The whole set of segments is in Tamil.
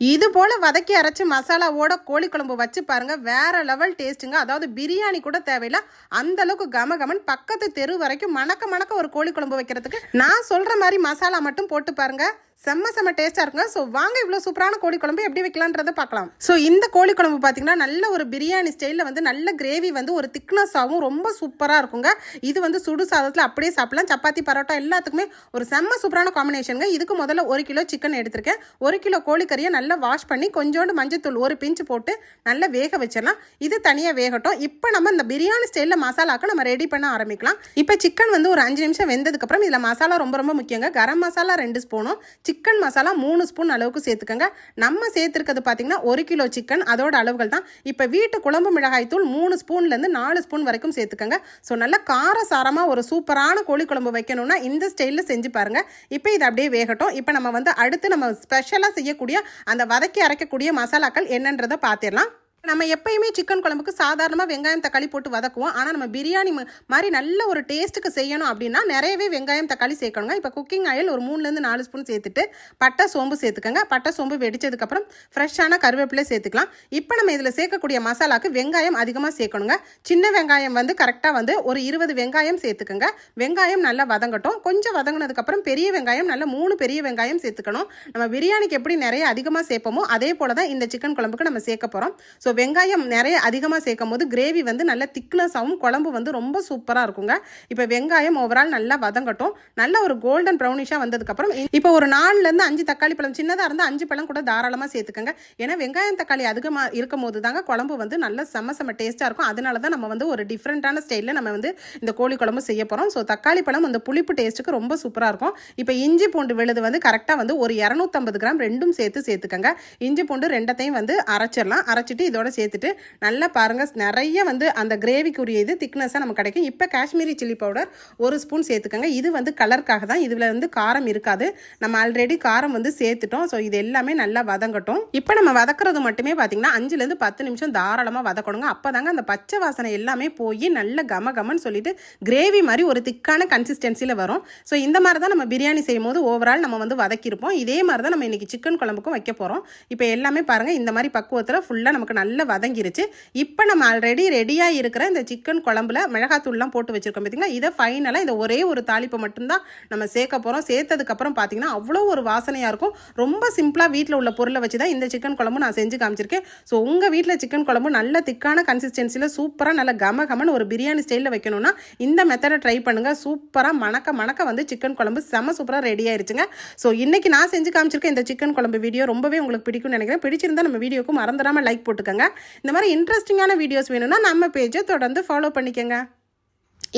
இது போல் வதக்கி அரைச்சி மசாலாவோட கோழி குழம்பு வச்சு பாருங்க வேற லெவல் டேஸ்ட்டுங்க அதாவது பிரியாணி கூட தேவையில்ல. அந்தளவுக்கு கம கமன் பக்கத்து தெரு வரைக்கும் மணக்க மணக்க ஒரு கோழி குழம்பு வைக்கிறதுக்கு நான் சொல்கிற மாதிரி மசாலா மட்டும் போட்டு பாருங்க. செம்ம செம்ம டேஸ்ட்டாக இருக்குங்க. ஸோ வாங்க இவ்வளோ சூப்பரான கோழி குழம்பு எப்படி வைக்கலான்றதை பார்க்கலாம். ஸோ இந்த கோழி குழம்பு பார்த்தீங்கன்னா நல்ல ஒரு பிரியாணி ஸ்டைலில் வந்து நல்ல கிரேவி வந்து ஒரு திக்னஸாகவும் ரொம்ப சூப்பராக இருக்குங்க. இது வந்து சுடு சாதத்தில் அப்படியே சாப்பிடலாம். சப்பாத்தி பரோட்டா எல்லாத்துக்குமே ஒரு செம்ம சூப்பரான காம்பினேஷனுங்க இதுக்கு முதல்ல ஒரு கிலோ சிக்கன் எடுத்திருக்கேன். ஒரு கிலோ கோழிக்கறியை நல்லா வாஷ் பண்ணி கொஞ்சோண்டு மஞ்சத்தூள் ஒரு பிஞ்சு போட்டு நல்லா வேக வச்சிடலாம். இது தனியாக வேகட்டும். இப்போ நம்ம இந்த பிரியாணி ஸ்டைலில் மசாலாக்கு நம்ம ரெடி பண்ண ஆரம்பிக்கலாம். இப்போ சிக்கன் வந்து ஒரு அஞ்சு நிமிஷம் வெந்ததுக்கப்புறம் இதில் மசாலா ரொம்ப ரொம்ப முக்கியங்க. கரம் மசாலா ரெண்டு ஸ்பூனும் சிக்கன் மசாலா மூணு ஸ்பூன் அளவுக்கு சேர்த்துக்கோங்க. நம்ம சேர்த்துருக்கிறது பார்த்தீங்கன்னா ஒரு கிலோ சிக்கன் அதோட அளவுகள் தான். இப்போ வீட்டு குழம்பு மிளகாய் தூள் மூணு ஸ்பூன்லேருந்து நாலு ஸ்பூன் வரைக்கும் சேர்த்துக்கோங்க. ஸோ நல்லா காரசாரமாக ஒரு சூப்பரான கோழி குழம்பு வைக்கணும்னா இந்த ஸ்டைலில் செஞ்சு பாருங்கள் இப்போ இது அப்படியே வேகட்டும். இப்போ நம்ம வந்து அடுத்து நம்ம ஸ்பெஷலாக செய்யக்கூடிய அந்த வதக்கி அரைக்கக்கூடிய மசாலாக்கள் என்னன்றதை பார்த்துடலாம். நம்ம எப்பயுமே சிக்கன் குழம்புக்கு சாதாரணமாக வெங்காயம் தக்காளி போட்டு வதக்குவோம். ஆனால் நம்ம பிரியாணி ம- மாதிரி நல்ல ஒரு டேஸ்ட்டுக்கு செய்யணும் அப்படின்னா நிறையவே வெங்காயம் தக்காளி சேர்க்கணுங்க. இப்போ குக்கிங் ஆயில் ஒரு மூணுலேருந்து நாலு ஸ்பூன் சேர்த்துட்டு பட்டை சோம்பு சேர்த்துக்கோங்க. பட்டை சோம்பு வெடித்ததுக்கப்புறம் ஃப்ரெஷ்ஷான கருவேப்பிலை சேர்த்துக்கலாம். இப்போ நம்ம இதில் சேர்க்கக்கூடிய மசாலாக்கு வெங்காயம் அதிகமாக சேர்க்கணுங்க. சின்ன வெங்காயம் வந்து கரெக்டாக வந்து ஒரு இருபது வெங்காயம் சேர்த்துக்கோங்க. வெங்காயம் நல்லா வதங்கட்டும். கொஞ்சம் வதங்கினதுக்கப்புறம் பெரிய வெங்காயம் நல்ல மூணு பெரிய வெங்காயம் சேர்த்துக்கணும். நம்ம பிரியாணிக்கு எப்படி நிறைய அதிகமாக சேர்ப்போமோ அதே போல தான் இந்த சிக்கன் குழம்புக்கு நம்ம சேர்க்க போகிறோம் ஸோ வெங்காயம் நிறைய அதிகமாக சேர்க்கும் போது கிரேவி வந்து நல்ல திக்னஸாகவும் குழம்பு வந்து ரொம்ப சூப்பராக இருக்குங்க. இப்போ வெங்காயம் ஓவரால் நல்லா வதங்கட்டும். நல்ல ஒரு கோல்டன் ப்ரௌனிஷாக வந்ததுக்கப்புறம் இப்போ ஒரு நாலுலேருந்து அஞ்சு தக்காளி பழம் சின்னதாக இருந்தால் அஞ்சு பழம் கூட தாராளமாக சேர்த்துக்கோங்க. ஏன்னா வெங்காயம் தக்காளி அதிகமாக இருக்கும் போது தாங்க குழம்பு வந்து நல்ல செம்ம செம்ம டேஸ்ட்டாக இருக்கும். அதனால தான் நம்ம வந்து ஒரு டிஃப்ரெண்ட்டான ஸ்டைலில் நம்ம வந்து இந்த கோழி குழம்பு செய்ய போகிறோம் ஸோ தக்காளி பழம் அந்த புளிப்பு டேஸ்ட்டுக்கு ரொம்ப சூப்பராக இருக்கும். இப்போ இஞ்சி பூண்டு விழுது வந்து கரெக்டாக வந்து ஒரு இரநூத்தம்பது கிராம் ரெண்டும் சேர்த்து சேர்த்துக்கோங்க. இஞ்சி பூண்டு ரெண்டத்தையும் வந்து அரைச்சிடலாம். அரைச்சிட்டு இதோட சேர்த்துட்டு நல்லா பாருங்க. நிறைய வந்து அந்த கிரேவிக்குரிய இது திக்னஸாக நமக்கு கிடைக்கும். இப்போ காஷ்மீரி சில்லி பவுடர் ஒரு ஸ்பூன் சேர்த்துக்கோங்க. இது வந்து கலருக்காக தான். இதில் வந்து காரம் இருக்காது. நம்ம ஆல்ரெடி காரம் வந்து சேர்த்துட்டோம். ஸோ இது எல்லாமே நல்லா வதங்கட்டும். இப்போ நம்ம வதக்குறது மட்டுமே பார்த்தீங்கன்னா அஞ்சுலேருந்து பத்து நிமிஷம் தாராளமாக வதக்கணுங்க. அப்போ தாங்க அந்த பச்சை வாசனை எல்லாமே போய் நல்ல கம கமன்னு சொல்லிட்டு கிரேவி மாதிரி ஒரு திக்கான கன்சிஸ்டன்சியில் வரும். ஸோ இந்த மாதிரி தான் நம்ம பிரியாணி செய்யும் போது ஓவரால் நம்ம வந்து வதக்கியிருப்போம். இதே மாதிரி தான் நம்ம இன்னைக்கு சிக்கன் குழம்புக்கும் வைக்க போகிறோம் இப்போ எல்லாமே பாருங்கள் இந்த மாதிரி பக்குவத்தில் ஃபுல்லாக நமக்கு நல்லா நல்லா வதங்கிருச்சு. இப்போ நம்ம ஆல்ரெடி ரெடியாக இருக்கிற இந்த சிக்கன் குழம்புல மிளகாத்தூள்லாம் போட்டு வச்சுருக்கோம். பார்த்தீங்களா இதை ஃபைனலாக இந்த ஒரே ஒரு தாளிப்பை மட்டும்தான் நம்ம சேர்க்க போகிறோம் சேர்த்ததுக்கப்புறம் பார்த்தீங்கன்னா அவ்வளோ ஒரு வாசனையாக இருக்கும். ரொம்ப சிம்பிளாக வீட்டில் உள்ள பொருளை வச்சு தான் இந்த சிக்கன் குழம்பு நான் செஞ்சு காமிச்சிருக்கேன். ஸோ உங்கள் வீட்டில் சிக்கன் குழம்பு நல்ல திக்கான கன்சிஸ்டன்சியில் சூப்பராக நல்ல கம கமன்னு ஒரு பிரியாணி ஸ்டைலில் வைக்கணும்னா இந்த மெத்தடை ட்ரை பண்ணுங்கள் சூப்பராக மணக்க மணக்க வந்து சிக்கன் குழம்பு செம சூப்பராக ரெடி ஆயிருச்சுங்க. ஸோ இன்றைக்கி நான் செஞ்சு காமிச்சிருக்கேன் இந்த சிக்கன் குழம்பு வீடியோ ரொம்பவே உங்களுக்கு பிடிக்கும்னு நினைக்கிறேன். பிடிச்சிருந்தா நம்ம வீடியோக்கு மறந்துடாமல் லைக் போட்டுக்கோங்க. இந்த மாதிரி இன்ட்ரெஸ்டிங்கான வீடியோஸ் வேணும்னா நம்ம பேஜை தொடர்ந்து ஃபாலோ பண்ணிக்கோங்க.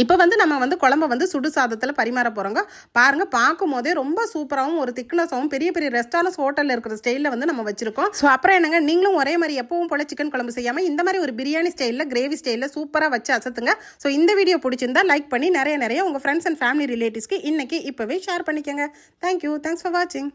இப்போ வந்து நம்ம வந்து குழம்ப வந்து சுடு சாதத்தில் பரிமாற போகிறோங்க பாருங்க பார்க்கும் போதே ரொம்ப சூப்பராகவும் ஒரு திக்னஸாகவும் பெரிய பெரிய ரெஸ்டாரன்ஸ் ஹோட்டலில் இருக்கிற ஸ்டைலில் வந்து நம்ம வச்சிருக்கோம். ஸோ அப்புறம் என்னங்க நீங்களும் ஒரே மாதிரி எப்பவும் போல சிக்கன் குழம்பு செய்யாமல் இந்த மாதிரி ஒரு பிரியாணி ஸ்டைலில் கிரேவி ஸ்டைலில் சூப்பராக வச்சு அசத்துங்க. ஸோ இந்த வீடியோ பிடிச்சிருந்தா லைக் பண்ணி நிறைய நிறைய உங்கள் ஃப்ரெண்ட்ஸ் அண்ட் ஃபேமிலி ரிலேட்டிவ்ஸ்க்கு இன்றைக்கி இப்போவே ஷேர் பண்ணிக்கோங்க. தேங்க்யூ தேங்க்ஸ் ஃபார் வாட்சிங்